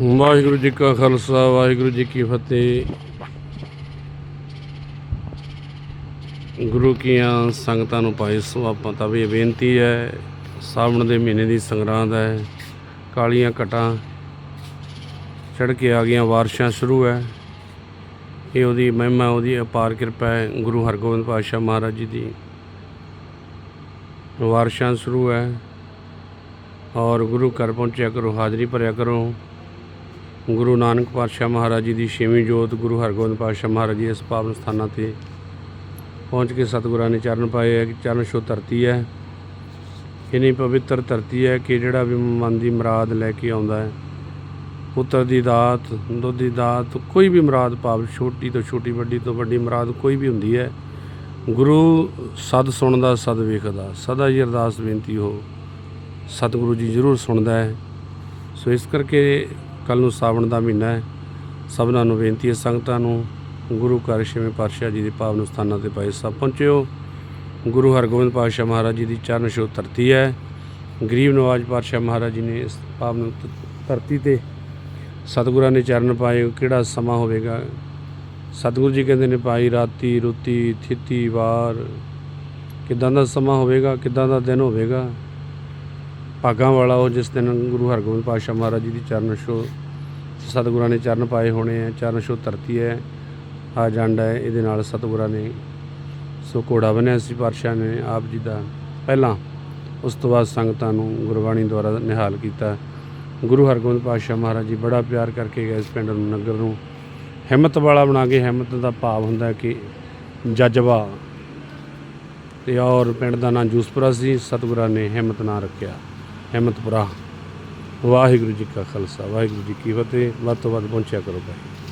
ਵਾਹਿਗੁਰੂ ਜੀ ਕਾ ਖਾਲਸਾ, ਵਾਹਿਗੁਰੂ ਜੀ ਕੀ ਫਤਿਹ। ਗੁਰੂ ਕੀਆਂ ਸੰਗਤਾਂ ਨੂੰ ਭਾਈ ਸੁਆਪਾਂ ਤਾਂ ਵੀ ਇਹ ਬੇਨਤੀ ਹੈ, ਸਾਵਣ ਦੇ ਮਹੀਨੇ ਦੀ ਸੰਗਰਾਂਦ ਹੈ, ਕਾਲੀਆਂ ਕਟਾਂ ਚੜ ਕੇ ਆ ਗਈਆਂ, ਵਾਰਸ਼ਾਂ ਸ਼ੁਰੂ ਹੈ। ਇਹ ਉਹਦੀ ਮਹਿਮਾ, ਉਹਦੀ ਅਪਾਰ ਕਿਰਪਾ ਹੈ, ਗੁਰੂ ਹਰਗੋਬਿੰਦ ਪਾਤਸ਼ਾਹ ਮਹਾਰਾਜ ਜੀ ਦੀ। ਵਾਰਸ਼ਾਂ ਸ਼ੁਰੂ ਹੈ ਔਰ ਗੁਰੂ ਘਰ ਪਹੁੰਚਿਆ ਕਰੋ, ਹਾਜ਼ਰੀ ਭਰਿਆ ਕਰੋ। ਗੁਰੂ ਨਾਨਕ ਪਾਤਸ਼ਾਹ ਮਹਾਰਾਜ ਜੀ ਦੀ ਛੇਵੀਂ ਜੋਤ, ਗੁਰੂ ਹਰਗੋਬਿੰਦ ਪਾਤਸ਼ਾਹ ਮਹਾਰਾਜ ਜੀ ਇਸ ਪਾਵਨ ਸਥਾਨਾਂ ਤੇ ਪਹੁੰਚ ਕੇ ਸਤਿਗੁਰਾਂ ਨੇ ਚਰਨ ਪਾਏ ਹੈ ਕਿ ਚਰਨ ਛੋ ਧਰਤੀ ਹੈ। ਇੰਨੀ ਪਵਿੱਤਰ ਧਰਤੀ ਹੈ ਕਿ ਜਿਹੜਾ ਵੀ ਮਨ ਦੀ ਮੁਰਾਦ ਲੈ ਕੇ ਆਉਂਦਾ ਹੈ, ਪੁੱਤਰ ਦੀ ਦਾਤ, ਦੁੱਧ ਦੀ ਦਾਤ, ਕੋਈ ਵੀ ਮੁਰਾਦ ਭਾਵ ਛੋਟੀ ਤੋਂ ਛੋਟੀ, ਵੱਡੀ ਤੋਂ ਵੱਡੀ ਮੁਰਾਦ ਕੋਈ ਵੀ ਹੁੰਦੀ ਹੈ, ਗੁਰੂ ਸਦ ਸੁਣਦਾ, ਸਦ ਵੇਖਦਾ, ਸਦਾ ਹੀ ਅਰਦਾਸ ਬੇਨਤੀ ਹੋ ਸਤਿਗੁਰੂ ਜੀ ਜ਼ਰੂਰ ਸੁਣਦਾ ਹੈ। ਸੋ ਇਸ ਕਰਕੇ ਕੱਲ ਨੂੰ ਸਾਵਣ ਦਾ ਮਹੀਨਾ ਹੈ। ਸਭਨਾਂ ਨੂੰ ਬੇਨਤੀ ਹੈ, ਸੰਗਤਾਂ ਨੂੰ ਗੁਰੂ ਘਰ ਛੇਵੇਂ ਪਾਤਸ਼ਾਹ ਜੀ ਦੇ ਪਾਵਨ ਸਥਾਨਾਂ ਤੇ ਭਾਈ ਸਭ ਪਹੁੰਚਿਓ। ਗੁਰੂ ਹਰਗੋਬਿੰਦ ਪਾਤਸ਼ਾਹ ਮਹਾਰਾਜ ਜੀ ਦੀ ਚਰਨ ਛੋਹ ਧਰਤੀ ਹੈ। ਗਰੀਬ ਨਵਾਜ ਪਾਤਸ਼ਾਹ ਮਹਾਰਾਜ ਜੀ ਨੇ ਇਸ ਪਾਵਨ ਧਰਤੀ ਤੇ ਸਤਿਗੁਰਾਂ ਨੇ ਚਰਨ ਪਾਏ। ਕਿਹੜਾ ਸਮਾਂ ਹੋਵੇਗਾ? ਸਤਿਗੁਰੂ ਜੀ ਕਹਿੰਦੇ ਨੇ ਭਾਈ, ਰਾਤੀ ਰੁੱਤੀ ਥਿੱਤੀ ਵਾਰ। ਕਿਦਾਂ ਦਾ ਸਮਾਂ ਹੋਵੇਗਾ? ਕਿਦਾਂ ਦਾ ਦਿਨ ਹੋਵੇਗਾ? ਭਾਗਾਂ ਵਾਲਾ ਉਹ ਜਿਸ ਦਿਨ ਗੁਰੂ ਹਰਗੋਬਿੰਦ ਪਾਤਸ਼ਾਹ ਮਹਾਰਾਜ ਜੀ ਦੀ ਚਰਨ ਛੋਹ ਸਤਿਗੁਰਾਂ ਨੇ ਚਰਨ ਪਾਏ ਹੋਣੇ ਆ ਚਰਨ ਛੋਹ ਧਰਤੀ ਹੈ, ਆ ਜਾਂਦਾ ਹੈ, ਇਹਦੇ ਨਾਲ ਸਤਿਗੁਰਾਂ ਨੇ ਸੋ ਘੋੜਾ ਬਣਿਆ ਸੀ ਪਾਤਸ਼ਾਹ ਨੇ ਆਪ ਜੀ ਦਾ। ਪਹਿਲਾਂ ਉਸ ਤੋਂ ਬਾਅਦ ਸੰਗਤਾਂ ਨੂੰ ਗੁਰਬਾਣੀ ਦੁਆਰਾ ਨਿਹਾਲ ਕੀਤਾ। ਗੁਰੂ ਹਰਗੋਬਿੰਦ ਪਾਤਸ਼ਾਹ ਮਹਾਰਾਜ ਜੀ ਬੜਾ ਪਿਆਰ ਕਰਕੇ ਗਏ ਇਸ ਪਿੰਡ ਨੂੰ, ਨਗਰ ਨੂੰ। ਹਿੰਮਤ ਵਾਲਾ ਬਣਾ ਕੇ ਹਿੰਮਤ ਦਾ ਭਾਵ ਹੁੰਦਾ ਕਿ ਜਜ਼ਬਾ। ਤੇ ਔਰ ਪਿੰਡ ਦਾ ਨਾਂ ਜੂਸਪੁਰਾ ਸੀ, ਸਤਿਗੁਰਾਂ ਨੇ ਹਿੰਮਤ ਨਾਂ ਰੱਖਿਆ। ਹਿੰਮਤਪੁਰਾ ਵਾਹਿਗੁਰੂ ਜੀ ਕਾ ਖਾਲਸਾ, ਵਾਹਿਗੁਰੂ ਜੀ ਕੀ ਫਤਿਹ। ਵੱਧ ਤੋਂ ਵੱਧ ਪਹੁੰਚਿਆ ਕਰੋ ਭਾਈ।